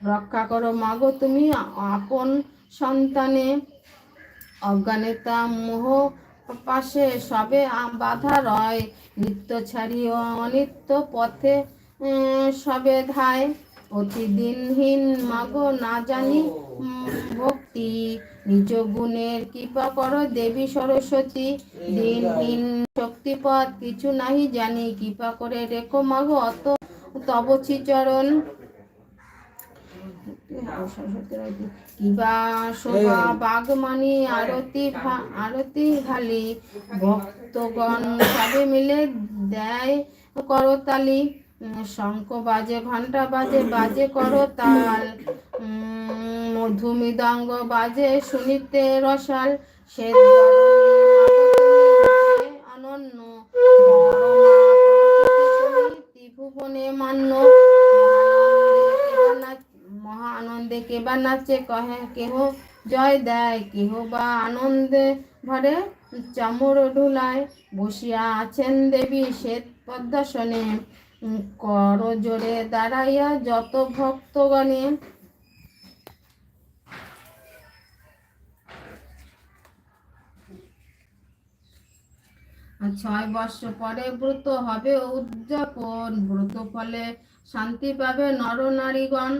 রক্ষা করো। মাগো, তুমি আপন সন্তানে অজ্ঞানেতা মোহ পাশে সবে বাধা রয়। নিত্য ছাড়িও অনিত্য পথে সবে ধায়। অতি দিনহীন মাগো, না জানি ভক্তি। নিজ গুণের কৃপা করো দেবী সরস্বতী। দিনহীন শক্তিপথ, কিছু নাহি জানি। কৃপা করে রেখো মাগো, অত তবচি চরণ কিবা শোভা বাগমানি আরতি আরতি ভালি ভক্তগণ সবে মিলে দেয় করতালি। শঙ্খ বাজে ঘণ্টা বাজে বাজে করতাল। উম, মধু মৃদঙ্গ বাজে শুনিতে রসাল। সে অনন্য ত্রিভুবনে মান্য মহা কেবা নাচে কহে কেহ জয় দেয়, কেহ বা আনন্দে ভরে চামর ঢুলায়। বসিয়া আছেন দেবী শ্বেত পদ্মাসনে কর জোরে দাঁড়াইয়া যত ভক্তগণে। ছয় বর্ষ পরে ব্রত হবে উদযাপন, ব্রত ফলে শান্তি পাবে নরনারীগণ।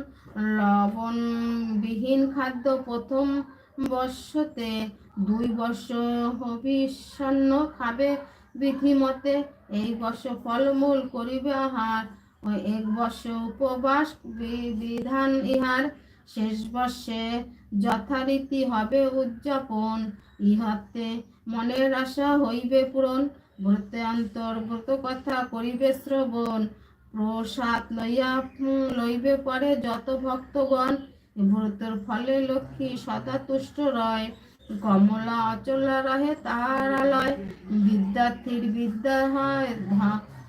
লবণ বিহীন খাদ্য প্রথম বর্ষতে দুই বর্ষ হবিষণ্য খাবে বিধিমতে। এই বর্ষ ফলমূল করিবে আহার ও এক বর্ষ উপবাস বিধান ইহার। শেষ বর্ষে যথারীতি হবে উদযাপন। ইহাতে মনের আশা হইবে পূরণ। ব্রতে অন্তর ব্রত কথা করিবে শ্রবণ। প্রসাদ লইয়া লইবে পরে যত ভক্তগণ ব্রতের ফলে লক্ষ্মী সদা তুষ্ট রয়। কমলা অচলা রহে তাহার আলয়, বিদ্যার্থীর বিদ্যা হয়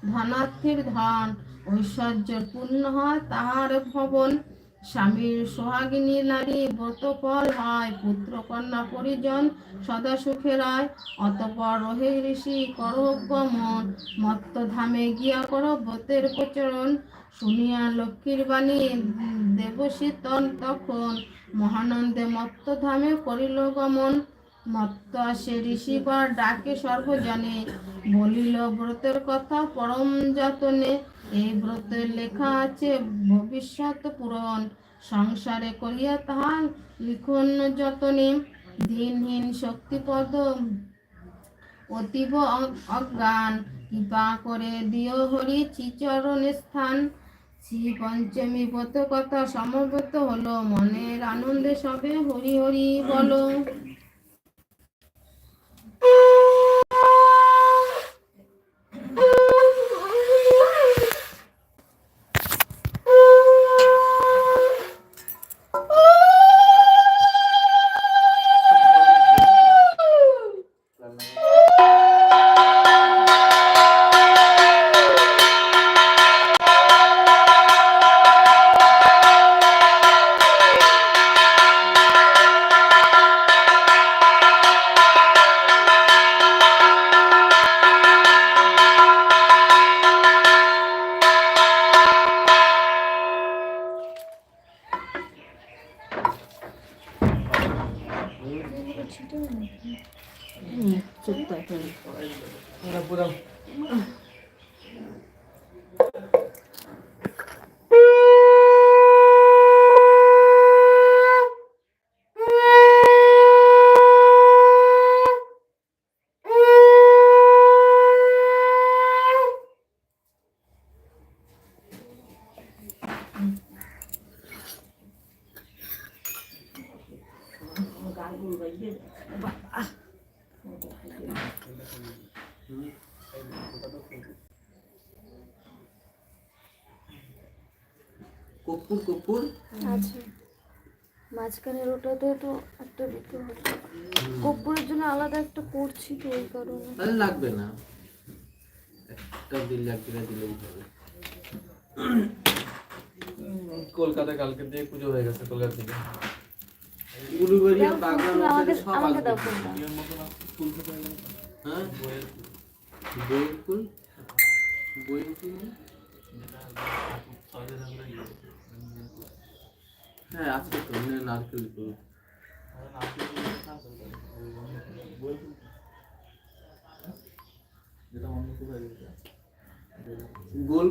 ধনার্থীর ধন। ঐশ্বর্যের পূর্ণ হয় তাহার ভবন। স্বামীর সোহাগিনী নারী ব্রত ফল হয় পুত্র কন্যা পরিজন সদা সুখে রায়। অতপর রহে ঋষি করো মত্ত ধামে গিয়া কর ব্রতের প্রচরণ। শুনিয়া লক্ষ্মীর বাণী দেবশীতন তখন মহানন্দে মত্ত ধামে করিল গমন। আসে ঋষিবার ডাকে সর্বজনে, বলিল, ব্রতের কথা পরম যতনে। এই ব্রতের লেখা আছে, ভবিষ্যৎ পূরণ। সংসারে করিয়া তাহা লিখন যতনে। দিনহীন শক্তিপদ, অতীব অজ্ঞান। কৃপা করে দিও হরি চিচরণ স্থান। শ্রী পঞ্চমী ব্রত কথা সমবেত হলো, মনের আনন্দে সবে হরি হরি বলো। ছিল না কর্পূর আছে মাঝখানের ওটাতে তো একটা দিতে হবে। কর্পূরের জন্য আলাদা একটা করছি তো ওই কারণে। তাহলে লাগবে না। একটা দিল দিলে দিলেই হবে। কলকাতা কালকে দিয়ে পুজো হয়ে গেছে কলকাতা থেকে। উলুবেড়িয়া দাও, বাগড়া সব আমাকে দাও ফুলটা মতো ফুল হ্যাঁ? বইয়ের ফুল। বইয়ের ফুল? হ্যাঁ আছে তো না- নারকেল দুধ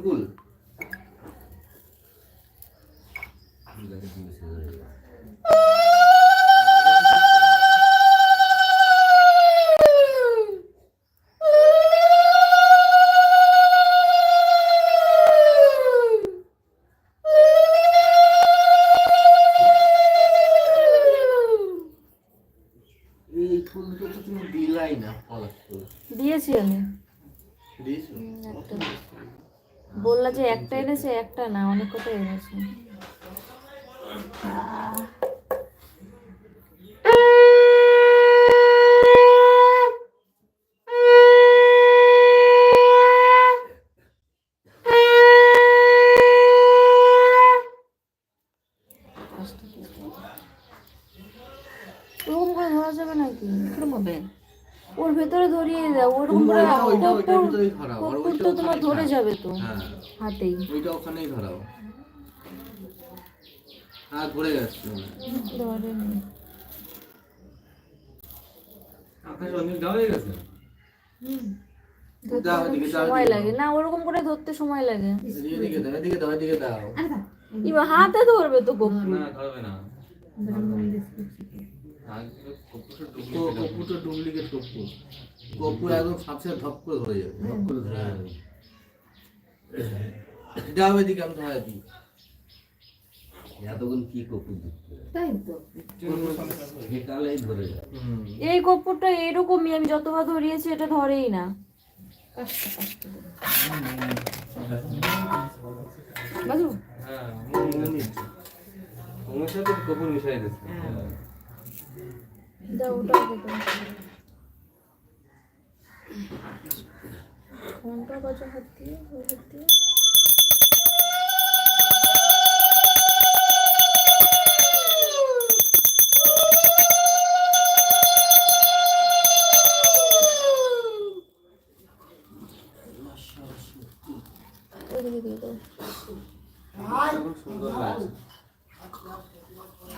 গোল তো তুমি দিলাই না। পলাশ ফুল দিয়েছি আমি। দিয়েছ? একটা। বললা যে একটা এনেছে একটা না অনেক কথা এনেছে ওরকম করে ধরা যাবে নাকি কীরকম হবে ওর ভেতরে দাও ওরকম করে কর্পূর- তো তোমার ধরে যাবে তো হ্যাঁ হাতেই। ওইটা ওখানেই ধরাও হ্যাঁ ধরে আকাশ অনেক হয়ে গেছে? দাও, সময় লাগে। না ওরকম করে ধরতে সময় লাগে। এদিকে এদিকে দাও এদিকে দাও এদিকে দাও এবার হাতে ধরবে তো না ধরবে না। ডুপ্লিকেট। কপুর কপুর একদম সাথে ধপ করে ধরে যাবে। ধপ করে ধরে যাবে। যাও এদিকে আমি ধরে দিই। এতক্ষণ কি কপুর তাই তো। সেকালেই ধরে যায় এই কর্পূরটা এরকমই আমি যতবার ধরিয়েছি এটা ধরেই না। বাজু? হ্যাঁ তোমার সাথে কপুর মিশাই দিচ্ছে। দাও ওটা ফোনটা বাজো হাত দিয়ে হাত দিয়ে।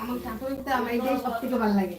আমার ঠাকুরের তো আমার এটাই সব থেকে ভালো লাগে।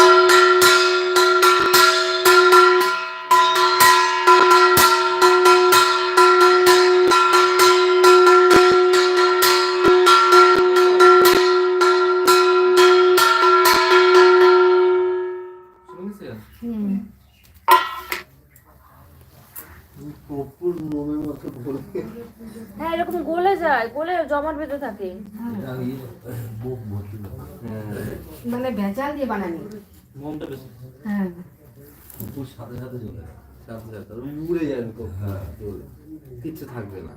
হ্যাঁ এরকম গলে যায় গলে জমাট বেঁধে থাকে। মানে ভেজাল দিয়ে বানানি মনটা বেশি হ্যাঁ সাথে সাথে চলে সাথে সাথে উড়ে যায় হ্যাঁ। কিচ্ছু থাকবে না